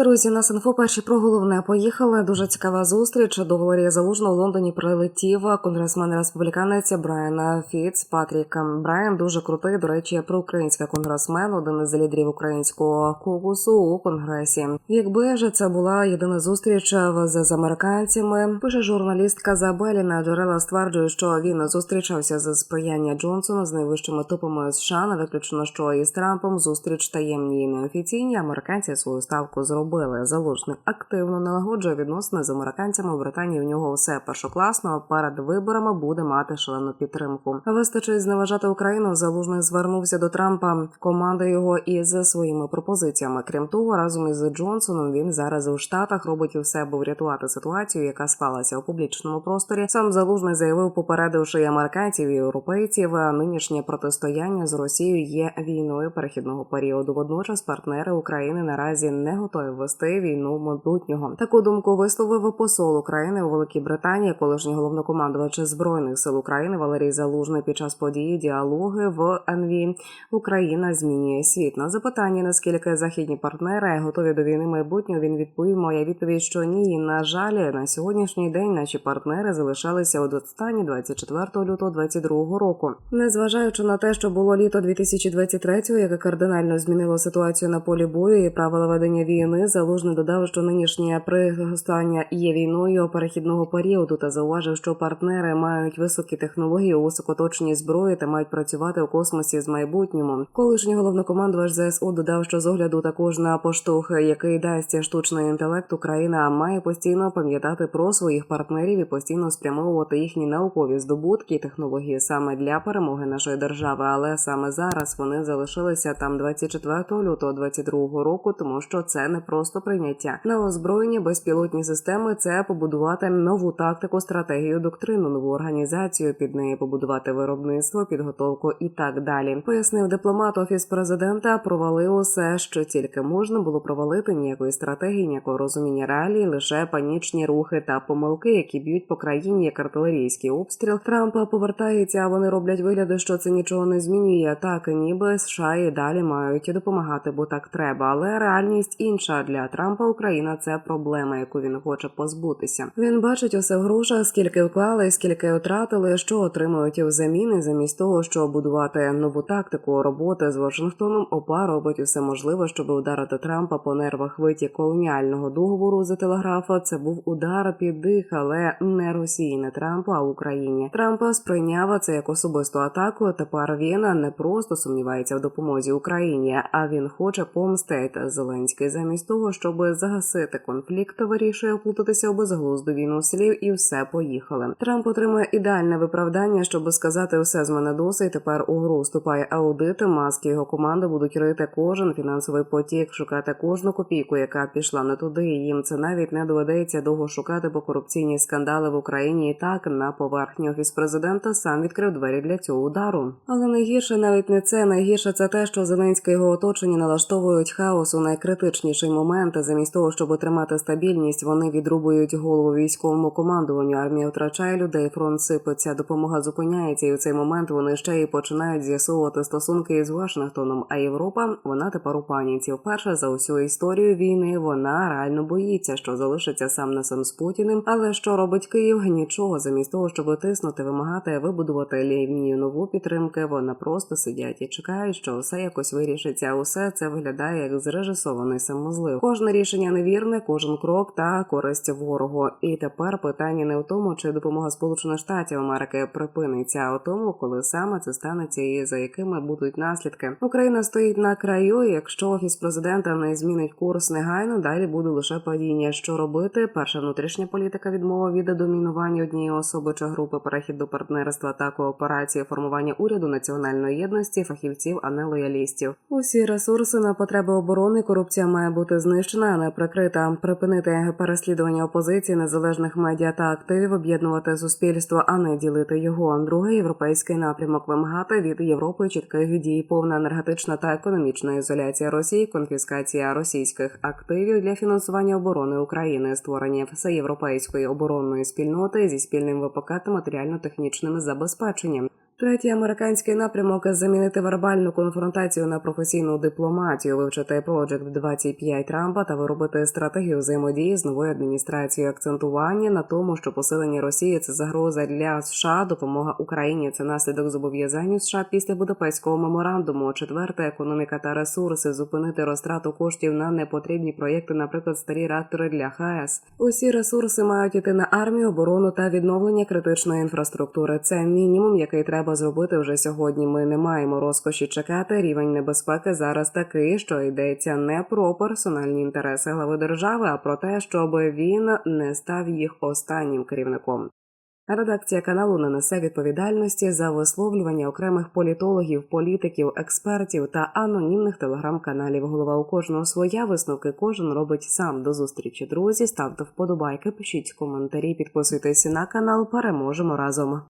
Друзі, нас інфо перші про головне поїхали. Дуже цікава зустріч. До Валерія Залужного в Лондоні прилетів конгресмен республіканець Брайан Фіц Патрік. Брайан дуже крутий. До речі, проукраїнський конгресмен, один із лідерів українського кокусу у конгресі. Якби ж це була єдина зустріч з, американцями, пише журналістка Забеліна. Джерела стверджують, що він зустрічався з сприяння Джонсона з найвищими топами США. Не виключено, що із Трампом зустріч таємні і неофіційні. Американці свою ставку зробили. Залужний активно налагоджує відносини з американцями у Британії. В нього все першокласно. Перед виборами буде мати шалену підтримку. Вистачить зневажати Україну. Залужний звернувся до Трампа. Команда його із своїми пропозиціями. Крім того, разом із Джонсоном він зараз у штатах робить усе, аби врятувати ситуацію, яка склалася у публічному просторі. Сам залужний заявив, попередивши і американців і європейців, нинішнє протистояння з Росією є війною перехідного періоду. Водночас партнери України наразі не готові вести війну майбутнього. Таку думку висловив посол України у Великій Британії, колишній головнокомандувач збройних сил України Валерій Залужний під час події діалоги в НВ Україна змінює світ. На запитання наскільки західні партнери готові до війни майбутнього, він відповів. Моя відповідь, що ні. На жаль, на сьогоднішній день наші партнери залишалися у стані 24 лютого 2022 року. Незважаючи на те, що було літо 2023, яке кардинально змінило ситуацію на полі бою і правила ведення війни, залужний додав, що нинішнє пригостання є війною перехідного періоду, та зауважив, що партнери мають високі технології у високоточній зброї та мають працювати у космосі з майбутньому. Колишній головнокомандувач ЗСУ додав, що з огляду також на поштовх, який дасть штучний інтелект, Україна має постійно пам'ятати про своїх партнерів і постійно спрямовувати їхні наукові здобутки і технології саме для перемоги нашої держави. Але саме зараз вони залишилися там 24 лютого 22 року, тому що це не просто прийняття на озброєння безпілотні системи. Це побудувати нову тактику, стратегію, доктрину, нову організацію під неї побудувати виробництво, підготовку і так далі. Пояснив дипломат офіс президента. Провалив усе, що тільки можна було провалити ніякої стратегії, ніякого розуміння реалій, лише панічні рухи та помилки, які б'ють по країні як артилерійський обстріл. Трампа повертається, а вони роблять вигляди, що це нічого не змінює. Так ніби США і далі мають допомагати, бо так треба. Але реальність інша для Трампа Україна це проблема, яку він хоче позбутися. Він бачить усе в грошах, скільки вклали, скільки втратили, що отримують взамін, і замість того, щоб будувати нову тактику роботи з Вашингтоном. ОПА робить усе можливе, щоб ударити Трампа по нервах виті колоніального договору за телеграфа. Це був удар під дих, але не Росії, не Трампа, а Україні. Трампа сприйняв це як особисту атаку. Тепер він не просто сумнівається в допомозі Україні, а він хоче помстити Зеленський замість того, щоб загасити конфлікт, вирішує вплутатися у безглузду війну слів і все поїхали. Трамп отримує ідеальне виправдання, щоб сказати все з мене досить. Тепер у гру вступає аудит. Маски його команди будуть рити кожен фінансовий потік, шукати кожну копійку, яка пішла не туди. Їм це навіть не доведеться довго шукати, бо корупційні скандали в Україні і так на поверхні офіс президента сам відкрив двері для цього удару. Але найгірше навіть не це. Найгірше це те, що Зеленське його оточення налаштовують хаос у найкритичніший момент. Замість того, щоб отримати стабільність, вони відрубують голову військовому командуванню. Армія втрачає людей, фронт сипеться, допомога зупиняється, і у цей момент вони ще й починають з'ясовувати стосунки із Вашингтоном. А Європа вона тепер у паніці. Вперше за усю історію війни вона реально боїться, що залишиться сам на сам з Путіним. Але що робить Київ? Нічого замість того, щоб тиснути, вимагати вибудувати лінію нову підтримки. Вона просто сидять і чекають, що все якось вирішиться. Усе це виглядає як зрежисований самозлив. Кожне рішення невірне, кожен крок та користь ворогу. І тепер питання не в тому, чи допомога Сполучених Штатів Америки припиниться, а у тому, коли саме це станеться і за якими будуть наслідки. Україна стоїть на краю. і Якщо офіс президента не змінить курс негайно, далі буде лише падіння. Що робити? Перша внутрішня політика відмова від домінування однієї особи чи групи перехід до партнерства та кооперації, формування уряду національної єдності, фахівців, а не лоялістів. Усі ресурси на потреби оборони. Корупція має бути знищена, не прикрита. Припинити переслідування опозиції, незалежних медіа та активів, об'єднувати суспільство, а не ділити його. Другий європейський напрямок вимагати від Європи чітких дій, повна енергетична та економічна ізоляція Росії, конфіскація російських активів для фінансування оборони України, створення всеєвропейської оборонної спільноти зі спільним ВПК та матеріально-технічним забезпеченням. Третій американський напрямок замінити вербальну конфронтацію на професійну дипломатію, вивчити Project 25 Трампа та виробити стратегію взаємодії з новою адміністрацією. Акцентування на тому, що посилення Росії це загроза для США, допомога Україні це наслідок зобов'язань США після Будапештського меморандуму. Четверте економіка та ресурси зупинити розтрату коштів на непотрібні проєкти, наприклад, старі реактори для ХАЕС. Усі ресурси мають іти на армію, оборону та відновлення критичної інфраструктури. Це мінімум, який треба зробити вже сьогодні. Ми не маємо розкоші чекати. Рівень небезпеки зараз такий, що йдеться не про персональні інтереси глави держави, а про те, щоб він не став їх останнім керівником. Редакція каналу не несе відповідальності за висловлювання окремих політологів, політиків, експертів та анонімних телеграм-каналів. Голова у кожного своя висновки кожен робить сам. До зустрічі, друзі. Ставте вподобайки, пишіть коментарі, підписуйтесь на канал. Переможемо разом.